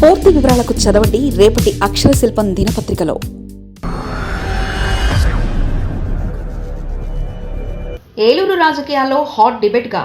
పూర్తి వివరాలకు చదవండి రేపటి అక్షర శిల్పం దినపత్రికలో. ఏలూరు రాజకీయాల్లో హాట్ డిబేట్గా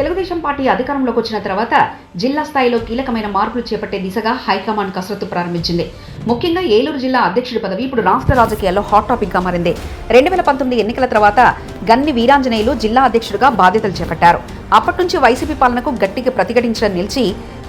తెలుగుదేశం పార్టీ అధికారంలోకి వచ్చిన తర్వాత జిల్లా స్థాయిలో కీలకమైన మార్పులు చేపట్టే దిశగా హైకమాండ్ కసరత్తు ప్రారంభించింది. ముఖ్యంగా ఏలూరు జిల్లా అధ్యక్షుడి పదవి ఇప్పుడు రాష్ట్ర రాజకీయాల్లో హాట్ టాపిక్గా మారింది. రెండు వేల పంతొమ్మిది ఎన్నికల తర్వాత గన్ని వీరాంజనేయులు జిల్లా అధ్యక్షుడిగా బాధ్యతలు చేపట్టారు. అప్పటి నుంచి వైసీపీ పాలనకు గట్టిగా ప్రతిఘటించడం నిలిచి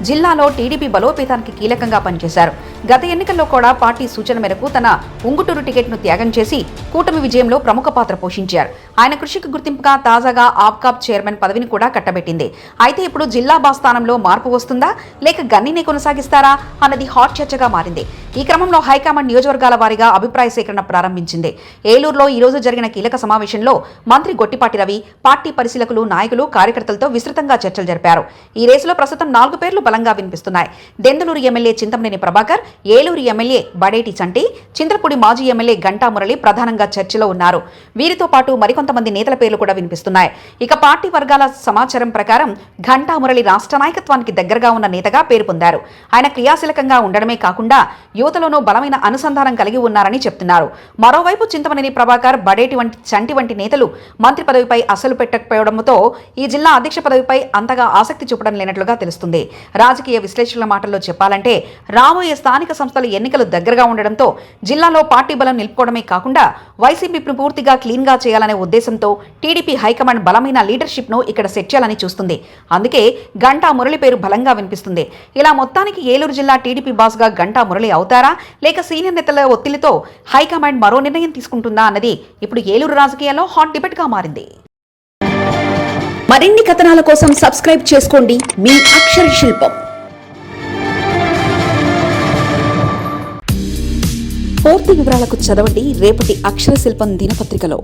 జిల్లాలో టీడీపీ బలోపేతానికి కీలకంగా పనిచేశారు. గత ఎన్నికల్లో కూడా పార్టీ సూచన మేరకు తన ఉంగుటూరు టికెట్ను త్యాగం చేసి కూటమి విజయంలో ప్రముఖ పాత్ర పోషించారు. ఆయన కృషికి గుర్తింపుగా తాజాగా ఆప్కాప్ చైర్మన్ పదవిని కూడా కట్టబెట్టింది. అయితే ఇప్పుడు జిల్లా బాస్థానంలో మార్పు వస్తుందా? లేక గన్నినే కొనసాగిస్తారా? అన్నది హాట్ చర్చగా మారింది. ఈ ఈ క్రమంలో హైకమాండ్ నియోజకవర్గాల వారీగా అభిప్రాయ సేకరణ ప్రారంభించింది. ఏలూరులో ఈ రోజు జరిగిన కీలక సమావేశంలో మంత్రి గొట్టిపాటి రవి పార్టీ పరిశీలకులు నాయకులు కార్యకర్తలతో విస్తృతంగా చర్చలు జరిపారు. ఈ రేసులో ప్రస్తుతం నాలుగు పేర్లు బలంగా వినిపిస్తున్నాయి. దెందులూరు ఎమ్మెల్యే చింతమనేని ప్రభాకర్ ఏలూరు ఎమ్మెల్యే బడేటి చంటి చింతలపూడి మాజీ ఎమ్మెల్యే గంటా మురళి ప్రధానంగా చర్చలో ఉన్నారు. వీరితో పాటు మరికొంతమంది నేతల పేర్లు కూడా వినిపిస్తున్నాయి. ఇక పార్టీ వర్గాల సమాచారం ప్రకారం ఘంటా మురళి రాష్ట్ర నాయకత్వానికి దగ్గరగా ఉన్న నేతగా పేరు పొందారు. ఆయన క్రియాశీలకంగా ఉండడమే కాకుండా యువతలోనూ బలమైన అనుసంధానం కలిగి ఉన్నారని చెప్తున్నారు. మరోవైపు చింతమనేని ప్రభాకర్ బడేటి వంటి చంటి వంటి నేతలు మంత్రి పదవిపై అసలు పెట్టకపోవడంతో ఈ జిల్లా అధ్యక్ష పదవిపై అంతగా ఆసక్తి చూపడం లేనట్లుగా తెలుస్తుంది. రాజకీయ విశ్లేషకుల మాటల్లో చెప్పాలంటే రాబోయే స్థానిక సంస్థల ఎన్నికలు దగ్గరగా ఉండడంతో జిల్లాలో పార్టీ బలం నిలుపుకోవడమే కాకుండా వైసీపీని పూర్తిగా క్లీన్గా చేయాలనే ఉద్దేశంతో టీడీపీ హైకమాండ్ బలమైన లీడర్షిప్ను ఇక్కడ సెట్ చేయాలని చూస్తుంది. అందుకే గంటా మురళి పేరు బలంగా వినిపిస్తుంది. ఇలా మొత్తానికి ఏలూరు జిల్లా టీడీపీ బాస్గా గంటా మురళి అవుతారు. లేక సీనియర్ నేతల ఒత్తిడితో హైకమాండ్ మరో నిర్ణయం తీసుకుంటుందా అన్నది ఇప్పుడు ఏలూరు రాజకీయాల్లో హాట్ డిబేట్గా మారింది. మరిన్ని కథనాల కోసం సబ్స్క్రైబ్ చేసుకోండి మీ అక్షర శిల్పం. పూర్తి వివరాలకు చదవండి రేపటి అక్షర శిల్పం దినపత్రికలో.